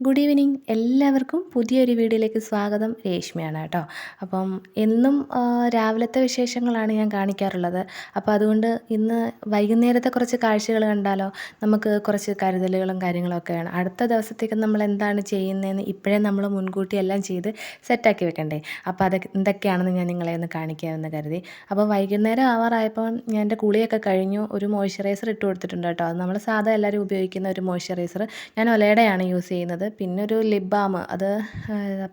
Good evening എല്ലാവർക്കും പുതിയൊരു വീഡിയോയിലേക്ക് സ്വാഗതം. രേഷ്മയാണ് കേട്ടോ. അപ്പം എന്നും രാവിലത്തെ വിശേഷങ്ങളാണ് ഞാൻ കാണിക്കാറുള്ളത്. അപ്പോൾ അതുകൊണ്ട് ഇന്ന് വൈകുന്നേരത്തെ കുറച്ച് കാഴ്ചകൾ കണ്ടാലോ? നമുക്ക് കുറച്ച് കരുതലുകളും കാര്യങ്ങളൊക്കെയാണ്. അടുത്ത ദിവസത്തേക്ക് നമ്മൾ എന്താണ് ചെയ്യുന്നതെന്ന് ഇപ്പോഴേ നമ്മൾ മുൻകൂട്ടി എല്ലാം ചെയ്ത് സെറ്റാക്കി വെക്കണ്ടേ? അപ്പോൾ അത് എന്തൊക്കെയാണെന്ന് ഞാൻ നിങ്ങളെ ഒന്ന് കാണിക്കാമെന്ന് കരുതി. അപ്പോൾ വൈകുന്നേരം ആവാറായപ്പോൾ ഞാൻ എന്റെ കുളിയൊക്കെ കഴിഞ്ഞു. ഒരു മോയ്സ്ചറൈസർ ഇട്ട് കൊടുത്തിട്ടുണ്ട് കേട്ടോ. അത് നമ്മൾ സാധാ എല്ലാവരും ഉപയോഗിക്കുന്ന ഒരു മോയ്സ്ചറൈസർ ഞാൻ ഒലയുടെയാണ് യൂസ് ചെയ്യുന്നത്. പിന്നെ ഒരു ലിപ് ബാം അത്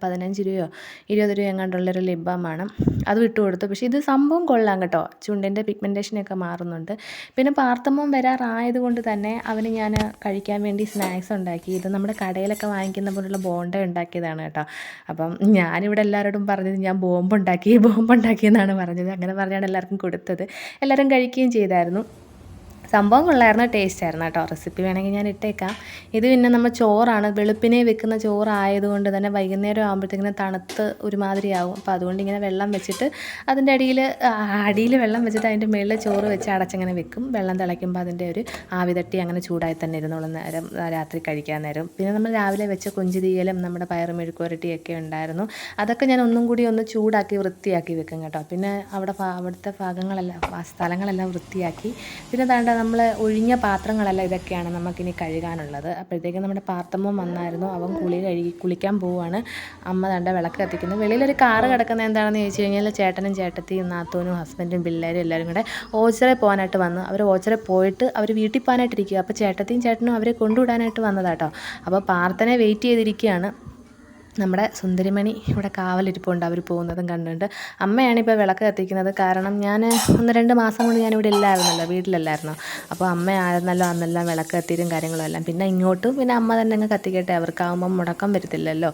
പതിനഞ്ച് രൂപയോ ഇരുപത് രൂപയോ എങ്ങാണ്ടുള്ളൊരു ലിപ് ആണ്. അത് വിട്ടു കൊടുത്തു. പക്ഷേ ഇത് സംഭവം കൊള്ളാം കേട്ടോ. ചുണ്ടിന്റെ പിഗ്മെന്റേഷനൊക്കെ മാറുന്നുണ്ട്. പിന്നെ പാർത്തമ്മം വരാറായത് കൊണ്ട് തന്നെ അവന് ഞാൻ കഴിക്കാൻ വേണ്ടി സ്നാക്സ് ഉണ്ടാക്കി. ഇത് നമ്മുടെ കടയിലൊക്കെ വാങ്ങിക്കുന്ന പോലുള്ള ബോണ്ട ഉണ്ടാക്കിയതാണ് കേട്ടോ. അപ്പം ഞാനിവിടെ എല്ലാവരോടും പറഞ്ഞത് ഞാൻ ബോംബുണ്ടാക്കി ബോംബുണ്ടാക്കി എന്നാണ് പറഞ്ഞത്. അങ്ങനെ പറഞ്ഞാണ് എല്ലാവർക്കും കൊടുത്തത്. എല്ലാവരും കഴിക്കുകയും ചെയ്തായിരുന്നു. സംഭവം കൊള്ളായിരുന്നു ടേസ്റ്റ് ആയിരുന്നു കേട്ടോ. റെസിപ്പി വേണമെങ്കിൽ ഞാൻ ഇട്ടേക്കാം. ഇത് പിന്നെ നമ്മൾ ചോറാണ്. വെളുപ്പിനെ വെക്കുന്ന ചോറായതുകൊണ്ട് തന്നെ വൈകുന്നേരം ആകുമ്പോഴത്തേക്കിനും തണുത്ത് ഒരുമാതിരിയാവും. അപ്പോൾ അതുകൊണ്ട് ഇങ്ങനെ വെള്ളം വെച്ചിട്ട് അതിന്റെ അടിയിൽ അടിയിൽ വെള്ളം വെച്ചിട്ട് അതിന്റെ മുകളിൽ ചോറ് വെച്ച് അടച്ചങ്ങനെ വെക്കും. വെള്ളം തിളയ്ക്കുമ്പോൾ അതിന്റെ ഒരു ആവി തട്ടി അങ്ങനെ ചൂടായി തന്നെ ഇരുന്നുള്ള നേരം രാത്രി കഴിക്കാൻ നേരം. പിന്നെ നമ്മൾ രാവിലെ വെച്ച കുഞ്ചിതീയലും നമ്മുടെ പയറ് മെഴുക്കുവരട്ടിയൊക്കെ ഉണ്ടായിരുന്നു. അതൊക്കെ ഞാൻ ഒന്നും കൂടി ഒന്ന് ചൂടാക്കി വൃത്തിയാക്കി വെക്കും കേട്ടോ. പിന്നെ അവിടെ അവിടുത്തെ ഭാഗങ്ങളെല്ലാം സ്ഥലങ്ങളെല്ലാം വൃത്തിയാക്കി. പിന്നെ താണ്ട നമ്മൾ ഒഴിഞ്ഞ പാത്രങ്ങളല്ല ഇതൊക്കെയാണ് നമുക്കിനി കഴുകാനുള്ളത്. അപ്പോഴത്തേക്കും നമ്മുടെ പാർത്തമ്മ വന്നായിരുന്നു. അവൻ കുളി കഴുകി കുളിക്കാൻ പോവുകയാണ് അമ്മ തണ്ട വിളക്ക് കത്തിക്കുന്നു. വെളിയിലൊരു കാറ് കിടക്കുന്നത് എന്താണെന്ന് ചോദിച്ചു കഴിഞ്ഞാൽ ചേട്ടനും ചേട്ടത്തിയും നാത്തൂനും ഹസ്ബൻഡും പിള്ളേരും എല്ലാവരും കൂടെ ഓച്ചറെ പോകാനായിട്ട് വന്നു. അവർ ഓച്ചറെ പോയിട്ട് അവർ വീട്ടിൽ പോകാനായിട്ടിരിക്കുക അപ്പോൾ ചേട്ടത്തിയും ചേട്ടനും അവരെ കൊണ്ടുവിടാനായിട്ട് വന്നതാട്ടോ. അപ്പോൾ പാർത്തനെ വെയിറ്റ് ചെയ്തിരിക്കുകയാണ് നമ്മുടെ സുന്ദരിമണി ഇവിടെ കാവലിരിപ്പുണ്ട്. അവർ പോകുന്നതും കണ്ടുണ്ട് അമ്മയാണിപ്പോൾ വിളക്ക് കത്തിക്കുന്നത്. കാരണം ഞാൻ ഒന്ന് രണ്ട് മാസം കൊണ്ട് ഞാനിവിടെ ഇല്ലായിരുന്നല്ലോ. വീട്ടിലല്ലായിരുന്നു? അപ്പോൾ അമ്മ അമ്മയായിരുന്നല്ലോ അന്നെല്ലാം വിളക്ക് കത്തിയിട്ടും കാര്യങ്ങളും എല്ലാം. പിന്നെ ഇങ്ങോട്ടും പിന്നെ അമ്മ തന്നെ അങ്ങ് കത്തിക്കട്ടെ. അവർക്കാവുമ്പം മുടക്കം വരത്തില്ലല്ലോ.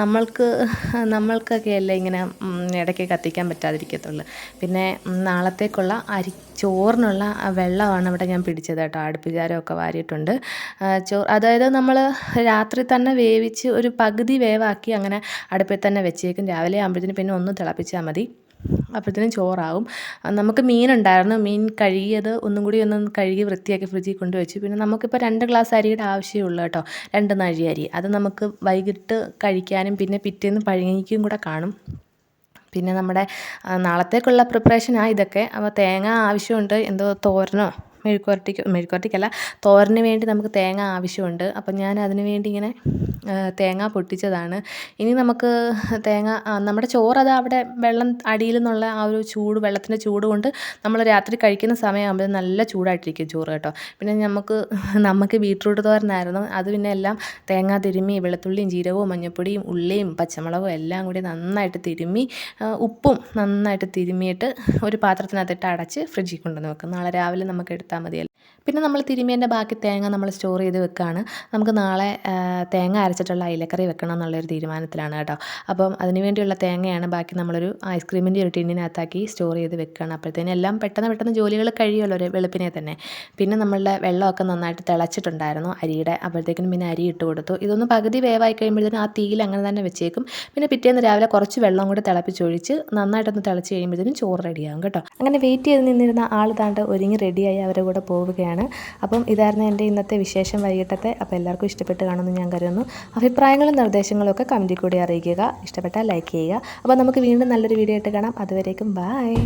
നമ്മൾക്ക് നമ്മൾക്കൊക്കെ അല്ലേ ഇങ്ങനെ ഇടയ്ക്ക് കത്തിക്കാൻ പറ്റാതിരിക്കത്തുള്ളൂ. പിന്നെ നാളത്തേക്കുള്ള അരി ചോറിനുള്ള വെള്ളമാണ് ഇവിടെ ഞാൻ പിടിച്ചത് കേട്ടോ. അടുപ്പിചാരമൊക്കെ വാരിയിട്ടുണ്ട്. ചോ അതായത് നമ്മൾ രാത്രി തന്നെ വേവിച്ച് ഒരു പകുതി വേവ ആക്കി അങ്ങനെ അടുപ്പിൽ തന്നെ വെച്ചേക്കും. രാവിലെ ആകുമ്പോഴത്തേന് പിന്നെ ഒന്ന് തിളപ്പിച്ചാൽ മതി. അപ്പോഴത്തേനും ചോറാവും. നമുക്ക് മീനുണ്ടായിരുന്നു. മീൻ കഴുകിയത് ഒന്നും കൂടി ഒന്ന് കഴുകി വൃത്തിയാക്കി ഫ്രിഡ്ജിൽ കൊണ്ടുവച്ചു. പിന്നെ നമുക്കിപ്പോൾ രണ്ട് ഗ്ലാസ് അരിയുടെ ആവശ്യമുള്ളൂ കേട്ടോ. രണ്ട് നഴി അരി. അത് നമുക്ക് വൈകിട്ട് കഴിക്കാനും പിന്നെ പിറ്റേന്ന് പഴങ്ങിക്കും കൂടെ കാണും. പിന്നെ നമ്മുടെ നാളത്തേക്കുള്ള പ്രിപ്പറേഷനാണ് ഇതൊക്കെ. അപ്പോൾ തേങ്ങ ആവശ്യമുണ്ട്. എന്തോ തോരനോ? മെഴുക്കുവരട്ടിക്ക്? മെഴുക്കുവരട്ടിക്കല്ല. തോരന് വേണ്ടി നമുക്ക് തേങ്ങ ആവശ്യമുണ്ട്. അപ്പം ഞാൻ അതിന് വേണ്ടി ഇങ്ങനെ തേങ്ങ പൊട്ടിച്ചതാണ്. ഇനി നമുക്ക് തേങ്ങ നമ്മുടെ ചോറ് അത് അവിടെ വെള്ളം അടിയിൽ നിന്നുള്ള ആ ഒരു ചൂട് വെള്ളത്തിന്റെ ചൂട് കൊണ്ട് നമ്മൾ രാത്രി കഴിക്കുന്ന സമയമാകുമ്പോൾ നല്ല ചൂടായിട്ടിരിക്കും ചോറ് കേട്ടോ. പിന്നെ നമുക്ക് നമുക്ക് ബീട്രൂട്ട് തോരനായിരുന്നു. അത് പിന്നെ എല്ലാം തേങ്ങ തിരുമ്മി വെളുത്തുള്ളിയും ജീരകവും മഞ്ഞൾപ്പൊടിയും ഉള്ളിയും പച്ചമുളകും എല്ലാം കൂടി നന്നായിട്ട് തിരുമ്മി ഉപ്പും നന്നായിട്ട് തിരുമ്മിയിട്ട് ഒരു പാത്രത്തിനകത്തിട്ട് അടച്ച് ഫ്രിഡ്ജിൽ കൊണ്ടുവന്ന് വെക്കും. നാളെ രാവിലെ നമുക്ക് എടുത്താൽ മതിയല്ലോ. പിന്നെ നമ്മൾ തിരുമ്മിയതിന്റെ ബാക്കി തേങ്ങ നമ്മൾ സ്റ്റോർ ചെയ്ത് വെക്കുകയാണ് നമുക്ക് നാളെ തേങ്ങ അരച്ചിട്ടുള്ള അയിലക്കറി വെക്കണം എന്നുള്ളൊരു തീരുമാനത്തിലാണ് കേട്ടോ. അപ്പം അതിന് വേണ്ടിയുള്ള തേങ്ങയാണ് ബാക്കി നമ്മളൊരു ഐസ്ക്രീമിന്റെ ഒരു ടിന്നിനകത്താക്കി സ്റ്റോർ ചെയ്ത് വെക്കുകയാണ് അപ്പോഴത്തേനും എല്ലാം പെട്ടെന്ന് പെട്ടെന്ന് ജോലികൾ കഴിയുമല്ലോ ഒരു വെളുപ്പിനെ തന്നെ. പിന്നെ നമ്മളുടെ വെള്ളമൊക്കെ നന്നായിട്ട് തിളച്ചിട്ടുണ്ടായിരുന്നു അരിയുടെ. അപ്പോഴത്തേക്കിനും പിന്നെ അരി ഇട്ട് കൊടുത്തു. ഇതൊന്ന് പകുതി വേവായി കഴിയുമ്പോഴത്തേനും ആ തീയിൽ അങ്ങനെ തന്നെ വെച്ചേക്കും. പിന്നെ പിറ്റേന്ന് രാവിലെ കുറച്ച് വെള്ളം കൂടി തിളപ്പിച്ചൊഴിച്ച് നന്നായിട്ടൊന്ന് തിളച്ച് കഴിയുമ്പോഴത്തേനും ചോറ് റെഡിയാകും കേട്ടോ. അങ്ങനെ വെയിറ്റ് ചെയ്ത് നിന്നിരുന്ന ആൾ താണ്ട് ഒരുങ്ങി റെഡിയായി അവരുടെ കൂടെ പോവുകയാണ്. അപ്പം ഇതായിരുന്നു എന്റെ ഇന്നത്തെ വിശേഷം വൈകിട്ടത്തെ. അപ്പോൾ എല്ലാവർക്കും ഇഷ്ടപ്പെട്ട് കാണുമെന്ന് ഞാൻ കരുതുന്നു. അഭിപ്രായങ്ങളും നിർദ്ദേശങ്ങളും ഒക്കെ കമന്റിൽ കൂടി അറിയിക്കുക. ഇഷ്ടപ്പെട്ടാൽ ലൈക്ക് ചെയ്യുക. അപ്പോൾ നമുക്ക് വീണ്ടും നല്ലൊരു വീഡിയോ ആയിട്ട് കാണാം. അതുവരേക്കും ബായ്